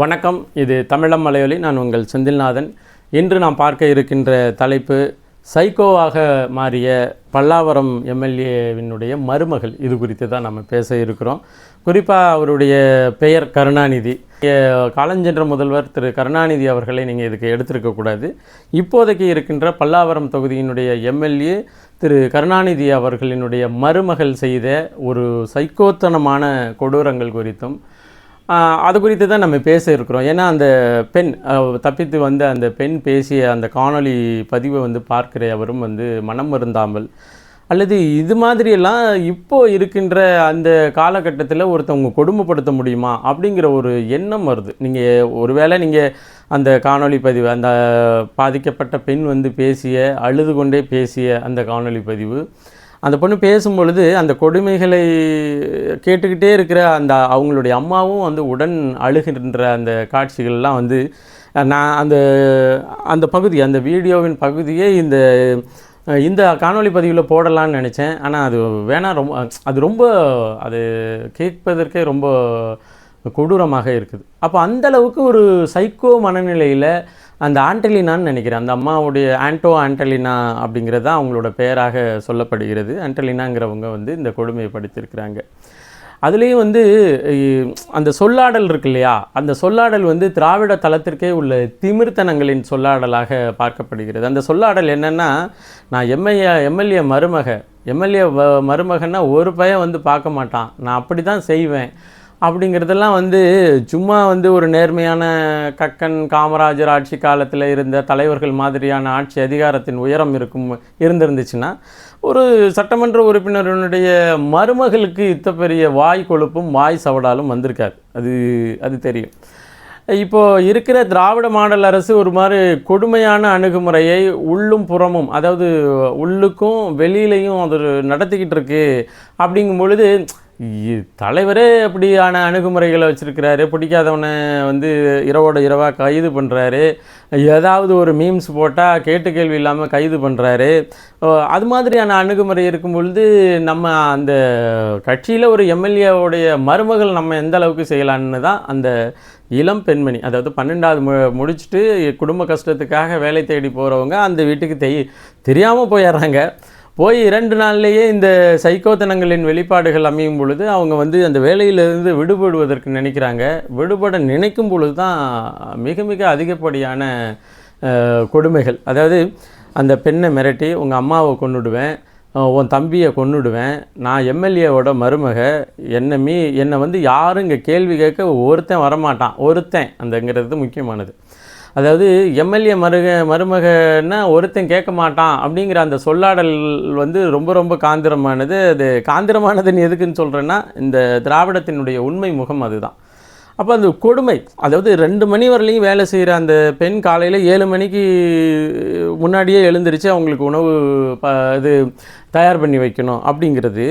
வணக்கம். இது தமிழம் மலையொலி. நான் உங்கள் செந்தில்நாதன். இன்று நாம் பார்க்க இருக்கின்ற தலைப்பு சைக்கோவாக மாறிய பல்லாவரம் எம்எல்ஏவினுடைய மருமகள். இது குறித்து தான் நம்ம பேச இருக்கிறோம். குறிப்பாக அவருடைய பெயர் கருணாநிதி. காலஞ்சென்ற முதல்வர் திரு கருணாநிதி அவர்களை நீங்கள் இதுக்கு எடுத்திருக்கக்கூடாது இப்போதைக்கு இருக்கின்ற பல்லாவரம் தொகுதியினுடைய எம்எல்ஏ திரு கருணாநிதி அவர்களினுடைய மருமகள் செய்த ஒரு சைக்கோத்தனமான கொடூரங்கள் குறித்தும் அது குறித்து தான் நம்ம பேச இருக்கிறோம். ஏன்னா அந்த பெண் தப்பித்து வந்த அந்த பெண் பேசிய அந்த காணொளி பதிவை வந்து பார்க்கிற அவரும் வந்து மனம் வருந்தாமல் அல்லது இது மாதிரியெல்லாம் இப்போ இருக்கின்ற அந்த காலகட்டத்தில் ஒருத்தவங்க கொடுமைப்படுத்த முடியுமா அப்படிங்கிற ஒரு எண்ணம் வருது. நீங்கள் ஒருவேளை நீங்கள் அந்த காணொளி பதிவு அந்த பாதிக்கப்பட்ட பெண் வந்து பேசிய அழுது கொண்டே பேசிய அந்த காணொளி பதிவு அந்த பொண்ணு பேசும்பொழுது அந்த கொடுமைகளை கேட்டுக்கிட்டே இருக்கிற அந்த அவங்களுடைய அம்மாவும் வந்து உடன் அழுகின்ற அந்த காட்சிகள்லாம் வந்து நான் அந்த அந்த பகுதி அந்த வீடியோவின் பகுதியே இந்த இந்த காணொளி பதிவில் போடலான்னு நினச்சேன். ஆனால் அது வேணாம் ரொம்ப அது ரொம்ப அது கேட்பதற்கே ரொம்ப கொடூரமாக இருக்குது. அப்போ அந்தளவுக்கு ஒரு சைக்கோ மனநிலையில் அந்த ஆண்டலினான்னு நினைக்கிறேன். அந்த அம்மாவுடைய ஆண்டோ ஆண்டலினா அப்படிங்கிறது தான் அவங்களோட பெயராக சொல்லப்படுகிறது. ஆண்டலினாங்கிறவங்க வந்து இந்த கொடுமையை படித்திருக்கிறாங்க. அதுலேயும் வந்து அந்த சொல்லாடல் இருக்கு இல்லையா? அந்த சொல்லாடல் வந்து திராவிட தளத்திற்கே உள்ள திமிர்த்தனங்களின் சொல்லாடலாக பார்க்கப்படுகிறது. அந்த சொல்லாடல் என்னென்னா நான் எம்எல்ஏ எம்எல்ஏ மருமக எம்எல்ஏ மருமகன்னா ஒரு பையன் வந்து பார்க்க மாட்டான். நான் அப்படி தான் செய்வேன். அப்படிங்கிறதெல்லாம் வந்து சும்மா வந்து ஒரு நேர்மையான கக்கன் காமராஜர் ஆட்சி காலத்தில் இருந்த தலைவர்கள் மாதிரியான ஆட்சி அதிகாரத்தின் உயரம் இருக்கும் இருந்திருந்துச்சுன்னா ஒரு சட்டமன்ற உறுப்பினருடைய மருமகளுக்கு இத்த பெரிய வாய் கொழுப்பும் வாய் சவடாலும் வந்திருக்காது. அது அது தெரியும். இப்போது இருக்கிற திராவிட மாடல் அரசு ஒரு மாதிரி கொடுமையான அணுகுமுறையை உள்ளும் புறமும் அதாவது உள்ளுக்கும் வெளியிலையும் அது நடத்திக்கிட்டு இருக்கு. அப்படிங்கும் பொழுது தலைவரே அப்படியான அணுகுமுறைகளை வச்சுருக்கிறாரு. பிடிக்காதவனை வந்து இரவோட இரவாக கைது பண்ணுறாரு ஏதாவது ஒரு மீம்ஸ் போட்டால் கேட்டு கேள்வி இல்லாமல் கைது பண்ணுறாரு அது மாதிரியான அணுகுமுறை இருக்கும் பொழுது நம்ம அந்த கட்சியில் ஒரு எம்எல்ஏவுடைய மருமகள் நம்ம எந்த அளவுக்கு செய்யலான்னு தான் அந்த இளம் பெண்மணி அதாவது பன்னெண்டாவது மு முடிச்சுட்டு குடும்ப கஷ்டத்துக்காக வேலை தேடி போகிறவங்க அந்த வீட்டுக்கு தெய் தெரியாமல் போயிடுறாங்க. போய் இரண்டு நாள்லேயே இந்த சைக்கோத்தனங்களின் வெளிப்பாடுகள் அமையும் பொழுது அவங்க வந்து அந்த வேலையிலிருந்து விடுபடுவதற்கு நினைக்கிறாங்க. விடுபட நினைக்கும் பொழுது தான் மிக மிக அதிகப்படியான கொடுமைகள். அதாவது அந்த பெண்ணை மிரட்டி உங்கள் அம்மாவை கொன்னுடுவேன் உன் தம்பியை கொண்டுடுவேன் நான் எம்எல்ஏவோட மருமக என்னை மீ என்னை வந்து யாரும் இங்கே கேள்வி கேட்க ஒருத்தன் வரமாட்டான். ஒருத்தன். அந்தங்கிறது முக்கியமானது. அதாவது எம்எல்ஏ மருக மருமகன்னா ஒருத்தன் கேட்க மாட்டான் அப்படிங்கிற அந்த சொல்லாடல் வந்து ரொம்ப ரொம்ப காந்திரமானது. அது காந்திரமானதுன்னு எதுக்குன்னு சொல்கிறேன்னா இந்த திராவிடத்தினுடைய உண்மை முகம் அதுதான். அப்போ அந்த கொடுமை அதாவது ரெண்டு மணி வரலையும் வேலை செய்கிற அந்த பெண் காலையில் ஏழு மணிக்கு முன்னாடியே எழுந்திரிச்சு அவங்களுக்கு உணவு ப இது தயார் பண்ணி வைக்கணும் அப்படிங்கிறது.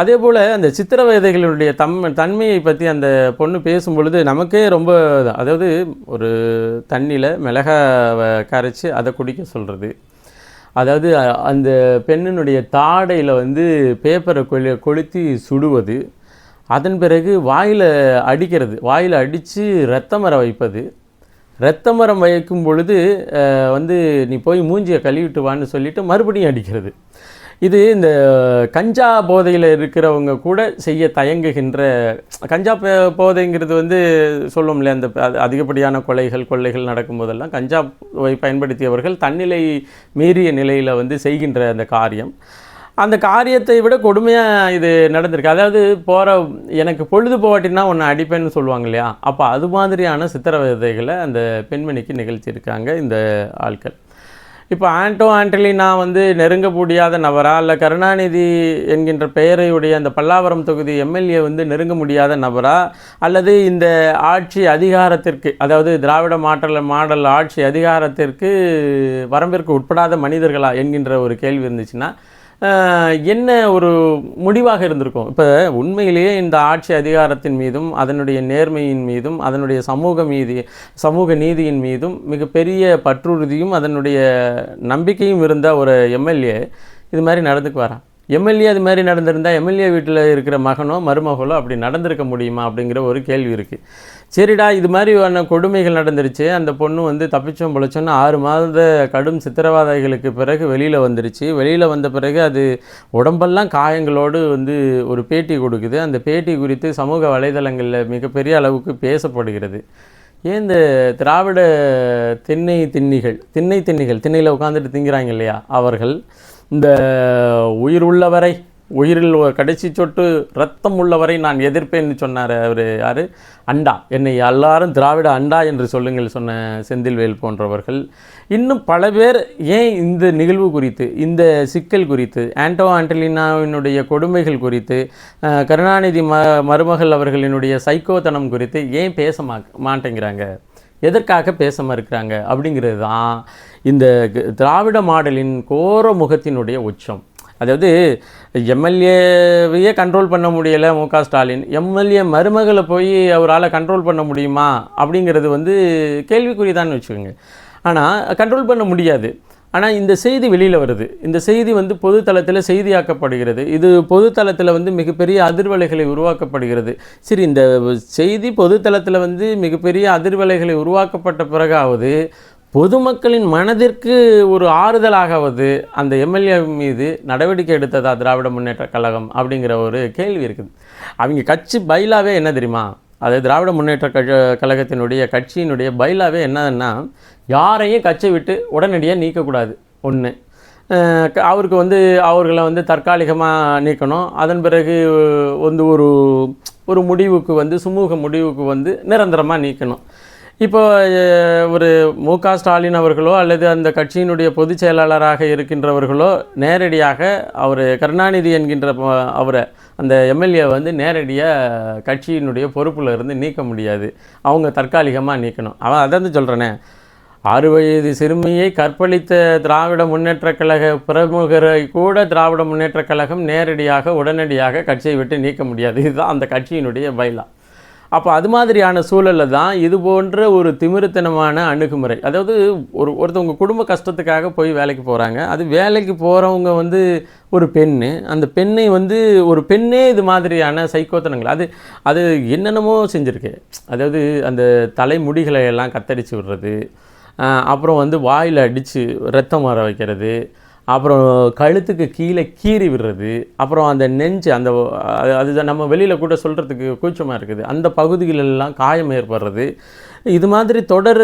அதே போல் அந்த சித்திரவதைகளுடைய தம் தன்மையை பற்றி அந்த பொண்ணு பேசும் பொழுது நமக்கே ரொம்ப அதாவது ஒரு தண்ணியில் மிளகாவை கரைச்சி அதை குடிக்க சொல்கிறது அதாவது அந்த பெண்ணினுடைய தாடையில் வந்து பேப்பரை கொளி கொளுத்தி சுடுவது. அதன் பிறகு வாயில் அடிக்கிறது. வாயில் அடித்து ரத்தம் மரம் வைப்பது. ரத்த மரம் வைக்கும் பொழுது வந்து நீ போய் மூஞ்சியை கழுவிட்டு வான்னு சொல்லிட்டு மறுபடியும் அடிக்கிறது. இது இந்த கஞ்சா போதையில் இருக்கிறவங்க கூட செய்ய தயங்குகின்ற கஞ்சா போதைங்கிறது வந்து சொல்லும்ல அந்த அதிகப்படியான கொலைகள் கொள்ளைகள் நடக்கும்போதெல்லாம் கஞ்சாவை பயன்படுத்தியவர்கள் தன்னிலை மீறிய நிலையில் வந்து செய்கின்ற அந்த காரியம். அந்த காரியத்தை விட கொடுமையாக இது நடந்திருக்கு. அதாவது போகிற எனக்கு பொழுது போகாட்டினா ஒன்று அடிப்பேன்னு சொல்லுவாங்க இல்லையா? அப்போ அது மாதிரியான சித்திரவதைகளை அந்த பெண்மணிக்கு நிகழ்த்தியிருக்காங்க இந்த ஆட்கள் இப்போ ஆண்டோ ஆண்டலினா வந்து நெருங்க முடியாத நபரா? இல்லை கருணாநிதி என்கின்ற பெயரையுடைய அந்த பல்லாவரம் தொகுதி எம்எல்ஏ வந்து நெருங்க முடியாத நபரா? அல்லது இந்த ஆட்சி அதிகாரத்திற்கு அதாவது திராவிட மாடல் மாடல் ஆட்சி அதிகாரத்திற்கு வரம்பிற்கு உட்படாத மனிதர்களா? என்கின்ற ஒரு கேள்வி இருந்துச்சுன்னா என்ன ஒரு முடிவாக இருந்திருக்கும்? இப்போ உண்மையிலேயே இந்த ஆட்சி அதிகாரத்தின் மீதும் அதனுடைய நேர்மையின் மீதும் அதனுடைய சமூக மீதி சமூக நீதியின் மீதும் மிகப்பெரிய பற்றுறுதியும் அதனுடைய நம்பிக்கையும் இருந்த ஒரு எம்எல்ஏ இது மாதிரி நடந்துக்குவாரா எம்எல்ஏ அது மாதிரி நடந்திருந்தால் எம்எல்ஏ வீட்டில் இருக்கிற மகனோ மருமகளோ அப்படி நடந்திருக்க முடியுமா அப்படிங்கிற ஒரு கேள்வி இருக்குது சரிடா இது மாதிரியான கொடுமைகள் நடந்துருச்சு. அந்த பொண்ணு வந்து தப்பிச்சோம் பிழைச்சோன்னு ஆறு மாத கடும் சித்திரவாதைகளுக்கு பிறகு வெளியில் வந்துருச்சு. வெளியில் வந்த பிறகு அது உடம்பெல்லாம் காயங்களோடு வந்து ஒரு பேட்டி கொடுக்குது. அந்த பேட்டி குறித்து சமூக வலைதளங்களில் மிகப்பெரிய அளவுக்கு பேசப்படுகிறது. ஏன் இந்த திராவிட திண்ணை திண்ணிகள் திண்ணை திண்ணிகள் திண்ணையில் உட்காந்துட்டு திங்கிறாங்க இல்லையா? அவர்கள் இந்த உயிர் உள்ளவரை உயிரில் கடைசி சொட்டு ரத்தம் உள்ளவரை நான் எதிர்ப்பேன்னு சொன்னார் அவர். யார்? அண்டா. என்னை எல்லாரும் திராவிட அண்டா என்று சொல்லுங்கள் சொன்ன செந்தில்வேல் போன்றவர்கள். இன்னும் பல பேர் ஏன் இந்த நிகழ்வு குறித்து இந்த சிக்கல் குறித்து ஆண்டோ ஆண்டலினாவினுடைய கொடுமைகள் குறித்து கருணாநிதி ம மருமகள் அவர்களினுடைய சைக்கோத்தனம் குறித்து ஏன் பேச மா மாட்டேங்கிறாங்க? எதற்காக பேச மறுக்கிறாங்க அப்படிங்கிறது தான் இந்த திராவிட மாடலின் கோர முகத்தினுடைய உச்சம். அதாவது எம்எல்ஏவையே கண்ட்ரோல் பண்ண முடியலை மு க ஸ்டாலின். எம்எல்ஏ மருமகளை போய் அவரால் கண்ட்ரோல் பண்ண முடியுமா? அப்படிங்கிறது வந்து கேள்விக்குறிதான்னு வச்சுக்கோங்க. ஆனால் கண்ட்ரோல் பண்ண முடியாது. ஆனால் இந்த செய்தி வெளியில் வருது. இந்த செய்தி வந்து பொது தளத்தில் செய்தியாக்கப்படுகிறது. இது பொதுத்தளத்தில் வந்து மிகப்பெரிய அதிர்வலைகளை உருவாக்கப்படுகிறது. சரி இந்த செய்தி பொது தளத்தில் வந்து மிகப்பெரிய அதிர்வலைகளை உருவாக்கப்பட்ட பிறகாவது பொதுமக்களின் மனதிற்கு ஒரு ஆறுதலாகவது அந்த எம்எல்ஏ மீது நடவடிக்கை எடுத்ததா திராவிட முன்னேற்ற கழகம் அப்படிங்கிற ஒரு கேள்வி இருக்குது. அவங்க கட்சி பைலாவே என்ன தெரியுமா? அது திராவிட முன்னேற்ற கழ கழகத்தினுடைய கட்சியினுடைய பைலாவே என்னன்னா யாரையும் கட்சி விட்டு உடனடியாக நீக்கக்கூடாது. ஒன்று அவருக்கு வந்து அவர்களை வந்து தற்காலிகமாக நீக்கணும். அதன் பிறகு வந்து ஒரு ஒரு முடிவுக்கு வந்து சுமூக முடிவுக்கு வந்து நிரந்தரமாக நீக்கணும். இப்போ ஒரு மு க ஸ்டாலின் அவர்களோ அல்லது அந்த கட்சியினுடைய பொதுச் செயலாளராக இருக்கின்றவர்களோ நேரடியாக அவர் கருணாநிதி என்கின்ற அவரை அந்த எம்எல்ஏ வந்து நேரடியாக கட்சியினுடைய பொறுப்பில் இருந்து நீக்க முடியாது. அவங்க தற்காலிகமாக நீக்கணும். அவன் அதான் சொல்கிறேனே ஆறு வயது சிறுமியை கற்பழித்த திராவிட முன்னேற்றக் கழக பிரமுகரை கூட திராவிட முன்னேற்றக் கழகம் நேரடியாக உடனடியாக கட்சியை விட்டு நீக்க முடியாது. இதுதான் அந்த கட்சியினுடைய பைலா. அப்போ அது மாதிரியான சூழலில் தான் இது போன்ற ஒரு திமிருத்தனமான அணுகுமுறை. அதாவது ஒரு ஒருத்தவங்க குடும்ப கஷ்டத்துக்காக போய் வேலைக்கு போகிறாங்க அது வேலைக்கு போகிறவங்க வந்து ஒரு பெண்ணு. அந்த பெண்ணை வந்து ஒரு பெண்ணே இது மாதிரியான சைக்கோத்தனங்கள். அது அது என்னென்னமோ செஞ்சுருக்கு. அதாவது அந்த தலைமுடிகளை எல்லாம் கத்தரிச்சு விடுறது. அப்புறம் வந்து வாயில் அடித்து ரத்தம் வர வைக்கிறது. அப்புறம் கழுத்துக்கு கீழே கீறி விடுறது அப்புறம் அந்த நெஞ்சு அந்த அது அதுதான் நம்ம வெளியில் கூட சொல்கிறதுக்கு கூச்சமாக இருக்குது. அந்த பகுதிகளெல்லாம் காயம் ஏற்படுறது. இது மாதிரி தொடர்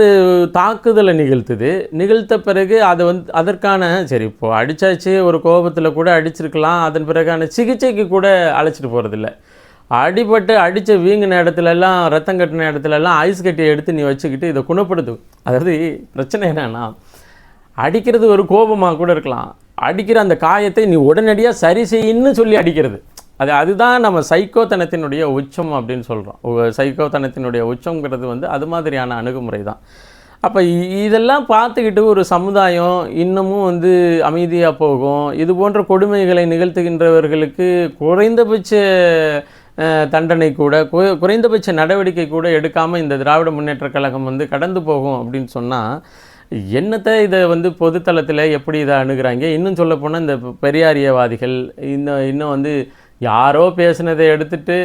தாக்குதலை நிகழ்த்துது. நிகழ்த்த பிறகு அதை வந்து அதற்கான சரி இப்போ அடித்தாச்சு ஒரு கோபத்தில் கூட அடிச்சிருக்கலாம் அதன் பிறகான சிகிச்சைக்கு கூட அழைச்சிட்டு போகிறதில்ல அடிபட்டு அடித்த வீங்கின இடத்துல எல்லாம் ரத்தம் கட்டின இடத்துல எல்லாம் ஐஸ் கட்டியை எடுத்து நீ வச்சுக்கிட்டு இதை குணப்படுத்து. அதாவது பிரச்சனை என்னென்னா அடிக்கிறது ஒரு கோபமாக கூட இருக்கலாம். அடிக்கிற அந்த காயத்தை நீ உடனடியாக சரி செய்யின்னு சொல்லி அடிக்கிறது. அது அதுதான் நம்ம சைக்கோத்தனத்தினுடைய உச்சம் அப்படின்னு சொல்கிறோம் சைக்கோத்தனத்தினுடைய உச்சங்கிறது வந்து அது மாதிரியான அணுகுமுறை தான். அப்போ இதெல்லாம் பார்த்துக்கிட்டு ஒரு சமுதாயம் இன்னமும் வந்து அமைதியாக போகும். இது போன்ற கொடுமைகளை நிகழ்த்துகின்றவர்களுக்கு குறைந்தபட்ச தண்டனை கூட குறைந்தபட்ச நடவடிக்கை கூட எடுக்காமல் இந்த திராவிட முன்னேற்றக் கழகம் வந்து கடந்து போகும் அப்படின்னு சொன்னால் என்னத்தை இதை வந்து பொதுத்தளத்தில் எப்படி இதை அணுகிறாங்க? இன்னும் சொல்லப்போனால் இந்த பெரியாரியவாதிகள் இன்னும் இன்னும் வந்து யாரோ பேசுனதை எடுத்துட்டு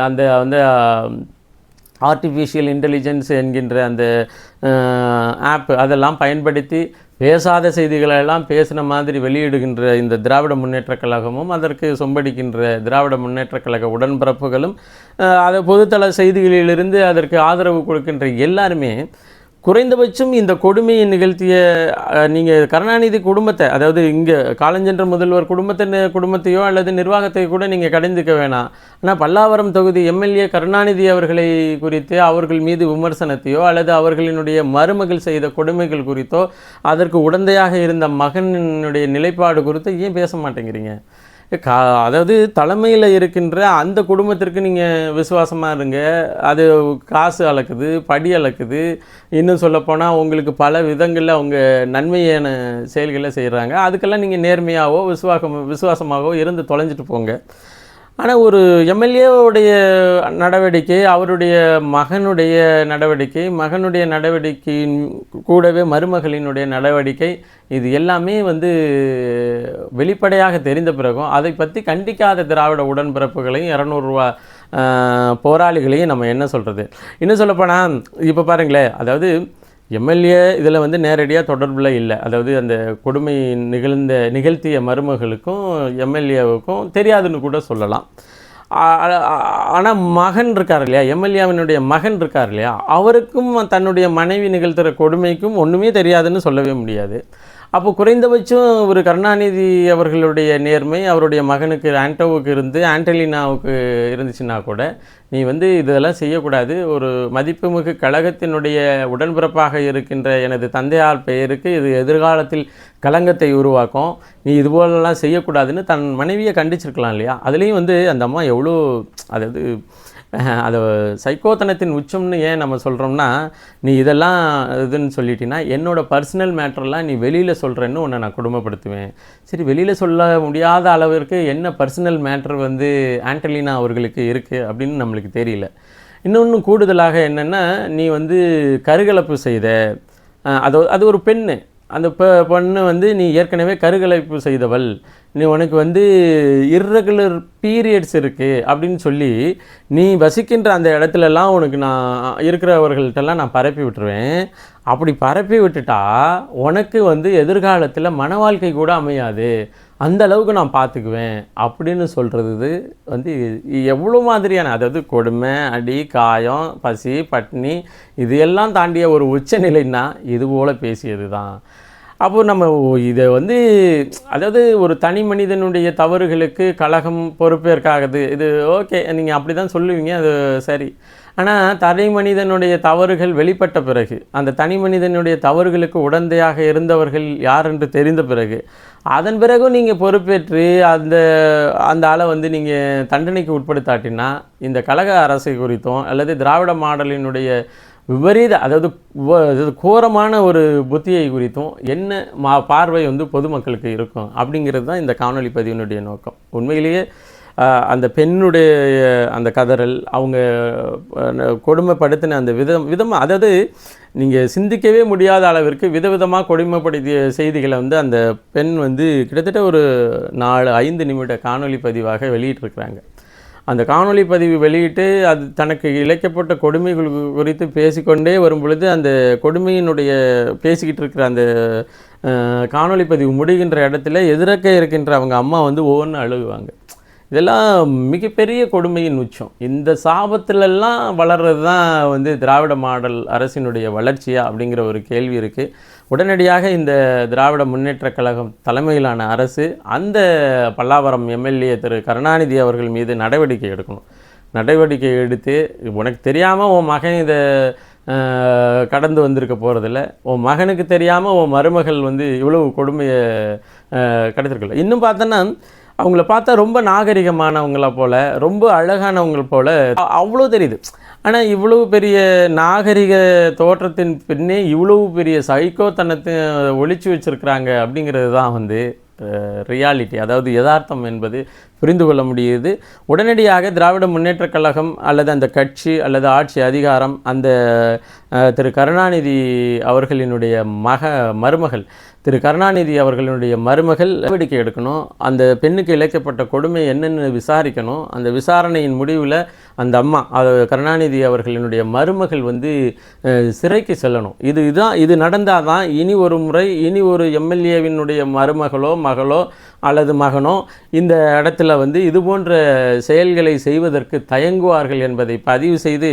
அந்த அந்த வந்து ஆர்டிஃபிஷியல் இன்டெலிஜென்ஸ் என்கின்ற அந்த ஆப் அதெல்லாம் பயன்படுத்தி பேசாத செய்திகளை எல்லாம் பேசின மாதிரி வெளியிடுகின்ற இந்த திராவிட முன்னேற்றக் கழகமும் அதற்கு சொம்படிக்கின்ற திராவிட முன்னேற்றக் கழக உடன்பிறப்புகளும் அதை பொதுத்தள செய்திகளிலிருந்து அதற்கு ஆதரவு கொடுக்கின்ற எல்லாருமே குறைந்தபட்சம் இந்த கொடுமையை நிகழ்த்திய நீங்கள் கருணாநிதி குடும்பத்தை அதாவது இங்கே காலஞ்சென்ற முதல்வர் குடும்பத்தை குடும்பத்தையோ அல்லது நிர்வாகத்தை கூட நீங்கள் கடைந்துக்க வேணாம். ஆனால் பல்லாவரம் தொகுதி எம்எல்ஏ கருணாநிதி அவர்களை குறித்து அவர்கள் மீது விமர்சனத்தையோ அல்லது அவர்களினுடைய மருமகள் செய்த கொடுமைகள் குறித்தோ அதற்கு உடந்தையாக இருந்த மகனினுடைய நிலைப்பாடு குறித்து ஏன் பேச மாட்டேங்கிறீங்க? கா அதாவது தலைமையில் இருக்கின்ற அந்த குடும்பத்திற்கு நீங்கள் விசுவாசமாக இருங்க. அது காசு அளக்குது படி அளக்குது. இன்னும் சொல்லப்போனால் உங்களுக்கு பல விதங்களில் அவங்க நன்மையான செயல்களை செய்கிறாங்க அதுக்கெல்லாம் நீங்கள் நேர்மையாகவோ விசுவாசம் விசுவாசமாகவோ இருந்து தொலைஞ்சிட்டு போங்க. ஆனால் ஒரு எம்எல்ஏவுடைய நடவடிக்கை அவருடைய மகனுடைய நடவடிக்கை மகனுடைய நடவடிக்கையின் கூடவே மருமகளினுடைய நடவடிக்கை இது எல்லாமே வந்து வெளிப்படையாக தெரிந்த பிறகும் அதை பற்றி கண்டிக்காத திராவிட உடன்பிறப்புகளையும் இரநூறுவா போராளிகளையும் நம்ம என்ன சொல்கிறது இன்னும் சொல்லப்போனால் இப்போ பாருங்களேன் அதாவது எம்எல்ஏ இதில் வந்து நேரடியாக தொடர்பில் இல்லை. அதாவது அந்த கொடுமை நிகழ்ந்த நிகழ்த்திய மருமகளுக்கும் எம்எல்ஏவுக்கும் தெரியாதுன்னு கூட சொல்லலாம். ஆனால் மகன் இருக்கார் இல்லையா? எம்எல்ஏவினுடைய மகன் இருக்கார் இல்லையா? அவருக்கும் தன்னுடைய மனைவி நிகழ்த்துகிற கொடுமைக்கும் ஒன்றுமே தெரியாதுன்னு சொல்லவே முடியாது. அப்போ குறைந்தபட்சம் ஒரு கருணாநிதி அவர்களுடைய நேர்மை அவருடைய மகனுக்கு ஆண்டோவுக்கு இருந்து ஆண்டலினாவுக்கு இருந்துச்சுன்னா கூட நீ வந்து இதெல்லாம் செய்யக்கூடாது. ஒரு மதிப்புமிகு கழகத்தினுடைய உடன்பிறப்பாக இருக்கின்ற எனது தந்தையார் பெயருக்கு இது எதிர்காலத்தில் கலங்கத்தை உருவாக்கும். நீ இதுபோலெல்லாம் செய்யக்கூடாதுன்னு தன் மனைவியை கண்டிச்சிருக்கலாம் இல்லையா? அதுலேயும் வந்து அந்த அம்மா எவ்வளோ அதாவது அது சைக்கோத்தனத்தின் உச்சம்னு ஏன் நம்ம சொல்கிறோம்னா நீ இதெல்லாம் இதுன்னு சொல்லிட்டீங்கன்னா என்னோட பர்சனல் மேட்டர்லாம் நீ வெளியில் சொல்கிறேன்னு உன்னை நான் குடும்பப்படுத்துவேன். சரி வெளியில் சொல்ல முடியாத அளவிற்கு என்ன பர்சனல் மேட்டர் வந்து ஆண்டலினா அவர்களுக்கு இருக்குது அப்படின்னு நம்மளுக்கு தெரியல. இன்னொன்று கூடுதலாக என்னென்னா நீ வந்து கருகலப்பு செய்த அது அது ஒரு பெண்ணு. அந்த பெ பொண்ணு வந்து நீ ஏற்கனவே கருகலைப்பு செய்தவள். நீ உனக்கு வந்து இர்ரெகுலர் பீரியட்ஸ் இருக்குது அப்படின்னு சொல்லி நீ வசிக்கின்ற அந்த இடத்துலலாம் உனக்கு நான் இருக்கிறவர்கள்ட்டெல்லாம் நான் பரப்பி விட்டுருவேன். அப்படி பரப்பி விட்டுட்டா உனக்கு வந்து எதிர்காலத்தில் மன வாழ்க்கை கூட அமையாது. அந்த அளவுக்கு நான் பார்த்துக்குவேன் அப்படின்னு சொல்கிறது வந்து எவ்வளோ மாதிரியான அதாவது கொடுமை அடி காயம் பசி பட்னி இது எல்லாம் தாண்டிய ஒரு உச்சநிலைன்னா இது போல் பேசியது தான் அப்போ நம்ம இதை வந்து அதாவது ஒரு தனி மனிதனுடைய தவறுகளுக்கு கழகம் பொறுப்பேற்காகுது இது ஓகே நீங்கள் அப்படி தான் சொல்லுவீங்க அது சரி. ஆனால் தனி மனிதனுடைய தவறுகள் வெளிப்பட்ட பிறகு அந்த தனி மனிதனுடைய தவறுகளுக்கு உடந்தையாக இருந்தவர்கள் யார் என்று தெரிந்த பிறகு அதன் பிறகும் நீங்கள் பொறுப்பேற்று அந்த அந்த ஆளை வந்து நீங்கள் தண்டனைக்கு உட்படுத்தாட்டினா இந்த கழக அரசை குறித்தும் அல்லது திராவிட மாடலினுடைய விபரீத அதாவது அதாவது கோரமான ஒரு புத்தியை குறித்தும் என்ன மா பார்வை வந்து பொதுமக்களுக்கு இருக்கும் அப்படிங்கிறது தான் இந்த காணொளி பதிவினுடைய நோக்கம். உண்மையிலேயே அந்த பெண்ணுடைய அந்த கதறல் அவங்க கொடுமைப்படுத்தின அந்த விதம் விதமாக அதாவது நீங்கள் சிந்திக்கவே முடியாத அளவிற்கு விதவிதமாக கொடுமைப்படுத்திய செய்திகளை வந்து அந்த பெண் வந்து கிட்டத்தட்ட ஒரு நாலு ஐந்து நிமிட காணொலி பதிவாக வெளியிட்டிருக்கிறாங்க. அந்த காணொலி பதிவு வெளியிட்டு அது தனக்கு இழைக்கப்பட்ட கொடுமைகள் குறித்து பேசிக்கொண்டே வரும் பொழுது அந்த கொடுமையினுடைய பேசிக்கிட்டு இருக்கிற அந்த காணொலி பதிவு முடிகின்ற இடத்துல எதிரக்க இருக்கின்ற அவங்க அம்மா வந்து ஒவ்வொன்று அழுகுவாங்க. இதெல்லாம் மிகப்பெரிய கொடுமையின் உச்சம். இந்த சாபத்திலெல்லாம் வளர்றது தான் வந்து திராவிட மாடல் அரசினுடைய வளர்ச்சியா அப்படிங்கிற ஒரு கேள்வி இருக்குது உடனடியாக இந்த திராவிட முன்னேற்றக் கழகம் தலைமையிலான அரசு அந்த பல்லாவரம் எம்எல்ஏ திரு கருணாநிதி அவர்கள் மீது நடவடிக்கை எடுக்கணும். நடவடிக்கை எடுத்து உனக்கு தெரியாமல் உன் மகன் இதை கடந்து வந்திருக்க போகிறதில்ல உன் மகனுக்கு தெரியாமல் உன் மருமகள் வந்து இவ்வளவு கொடுமையை கிடைச்சிருக்கல இன்னும் பார்த்தோன்னா அவங்கள பார்த்தா ரொம்ப நாகரிகமானவங்கள போல ரொம்ப அழகானவங்க போல. அவ்வளோ தெரியுது. ஆனால் இவ்வளவு பெரிய நாகரிக தோற்றத்தின் பின்னே இவ்வளவு பெரிய சைக்கோத்தனத்தை ஒழிச்சு வச்சிருக்கிறாங்க அப்படிங்கிறது தான் வந்து ரியாலிட்டி அதாவது யதார்த்தம் என்பது புரிந்து கொள்ள முடியுது. உடனடியாக திராவிட முன்னேற்றக் கழகம் அல்லது அந்த கட்சி அல்லது ஆட்சி அதிகாரம் அந்த திரு கருணாநிதி அவர்களினுடைய மக மருமகள் திரு கருணாநிதி அவர்களுடைய மருமகள் நடவடிக்கை எடுக்கணும். அந்த பெண்ணுக்கு இழைக்கப்பட்ட கொடுமை என்னென்னு விசாரிக்கணும். அந்த விசாரணையின் முடிவில் அந்த அம்மா அது கருணாநிதி அவர்களினுடைய மருமகள் வந்து சிறைக்கு செல்லணும். இது இதுதான் இது நடந்தால் தான் இனி ஒரு முறை இனி ஒரு எம்எல்ஏவினுடைய மருமகளோ மகளோ அல்லது மகனோ இந்த இடத்துல வந்து இது போன்ற செயல்களை செய்வதற்கு தயங்குவார்கள் என்பதை பதிவு செய்து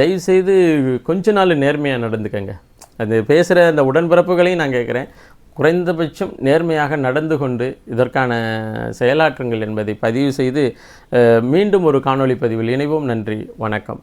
தயவுசெய்து கொஞ்ச நாள் நேர்மையாக நடந்துக்கங்க. அது பேசுகிற அந்த உடன்பிறப்புகளையும் நான் கேட்குறேன். குறைந்தபட்சம் நேர்மையாக நடந்து கொண்டு இதற்கான செயலாற்றுங்கள் என்பதை பதிவு செய்து மீண்டும் ஒரு காணொளி பதிவில் இணைவோம். நன்றி வணக்கம்.